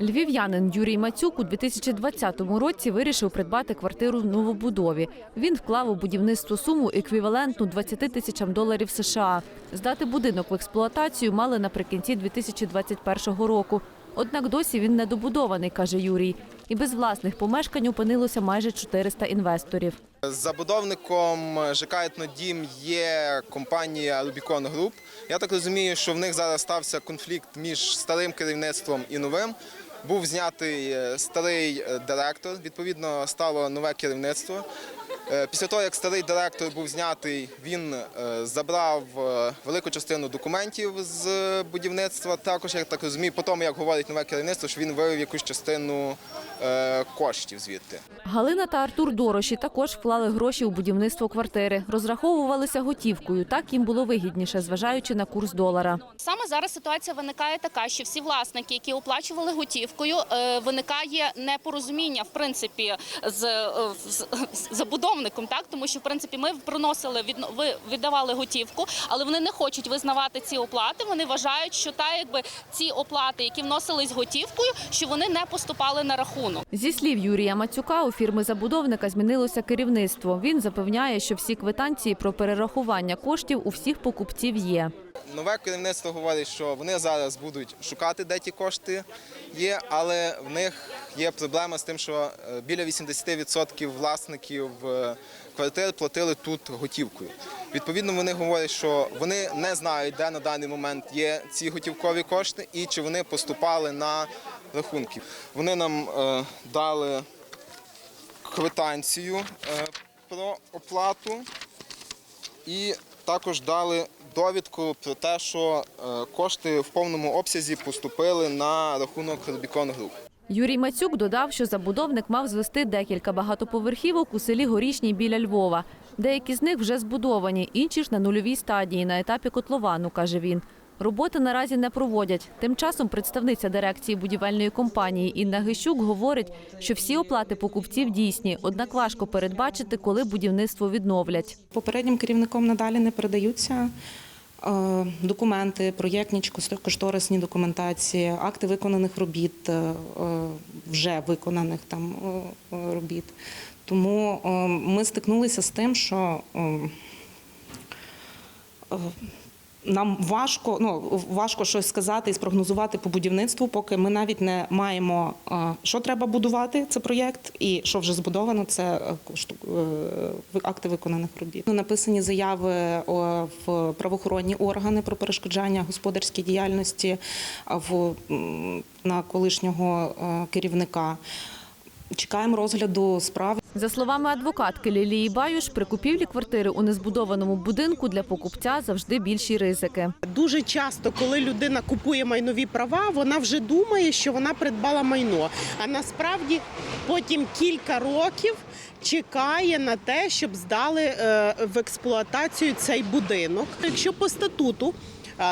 Львів'янин Юрій Мацюк у 2020 році вирішив придбати квартиру в новобудові. Він вклав у будівництво суму еквівалентну 20 тисячам доларів США. Здати будинок в експлуатацію мали наприкінці 2021 року. Однак досі він недобудований, каже Юрій. І без власних помешкань опинилося майже 400 інвесторів. Забудовником ЖК «Етнодім» є компанія Rubicon Group. Я так розумію, що в них зараз стався конфлікт між старим керівництвом і новим. Був знятий е, старий е, директор, відповідно стало нове керівництво. Е, Після того, як старий директор був знятий, він е, забрав е, велику частину документів з будівництва. Також, я так розумію, по тому, як говорить нове керівництво, що він вивів якусь частину коштів звідти. Галина та Артур Дороші також вклали гроші у будівництво квартири. Розраховувалися готівкою. Так їм було вигідніше, зважаючи на курс долара. Саме зараз ситуація виникає така, що всі власники, які оплачували готівкою, виникає непорозуміння в принципі з, е, з- з так тому що в принципі ми приносили від, віддавали готівку, але вони не хочуть визнавати ці оплати. Вони вважають, що та якби ці оплати, які вносились готівкою, що вони не поступали на рахунок. Зі слів Юрія Мацюка, у фірми забудовника змінилося керівництво. Він запевняє, що всі квитанції про перерахування коштів у всіх покупців є. Нове керівництво говорить, що вони зараз будуть шукати, де ті кошти є, але в них є проблема з тим, що е, біля 80% власників е, квартир платили тут готівкою. Відповідно, вони говорять, що вони не знають, де на даний момент є ці готівкові кошти і чи вони поступали на рахунки. Вони нам е, дали квитанцію про оплату і також дали довідку про те, що е, кошти в повному обсязі поступили на рахунок Rubicon Group. Юрій Мацюк додав, що забудовник мав звести декілька багатоповерхівок у селі Горішній біля Львова. Деякі з них вже збудовані, інші ж на нульовій стадії на етапі котловану, каже він. Роботи наразі не проводять. Тим часом представниця дирекції будівельної компанії Інна Гищук говорить, що всі оплати покупців дійсні, однак важко передбачити, коли будівництво відновлять. Попереднім керівником надалі не передаються документи, проєктні кошторисні документації, акти виконаних робіт, е, е, вже виконаних там е, робіт. Тому ми стикнулися з тим, що нам важко, ну важко щось сказати і спрогнозувати по будівництву, поки ми навіть не маємо, е, що треба будувати, це проєкт, і що вже збудовано, це е, е, акти виконаних робіт. Ну, Написані заяви в правоохоронні органи про перешкоджання господарській діяльності в на колишнього керівника. Чекаємо розгляду справи. За словами адвокатки Лілії Баюш, при купівлі квартири у незбудованому будинку для покупця завжди більші ризики. Дуже часто, коли людина купує майнові права, вона вже думає, що вона придбала майно. А насправді потім кілька років чекає на те, щоб здали е, в експлуатацію цей будинок. Якщо по статуту.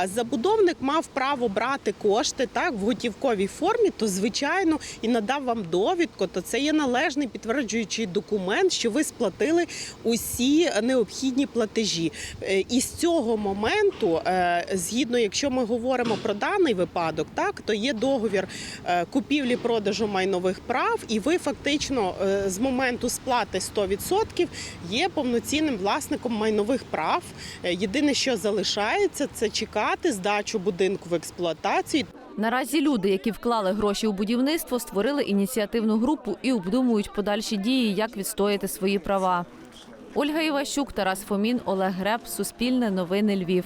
Забудовник мав право брати кошти так в готівковій формі, то звичайно і надав вам довідку. То це є належний підтверджуючий документ, що ви сплатили усі необхідні платежі. Е, І з цього моменту, е, згідно, якщо ми говоримо про даний випадок, так то є договір е, купівлі-продажу майнових прав, і ви фактично з моменту сплати 100% є повноцінним власником майнових прав. Єдине, що залишається, це чекати здачу будинку в експлуатацію. Наразі люди, які вклали гроші у будівництво, створили ініціативну групу і обдумують подальші дії, як відстояти свої права. Ольга Іващук, Тарас Фомін, Олег Греб, Суспільне, Новини Львів.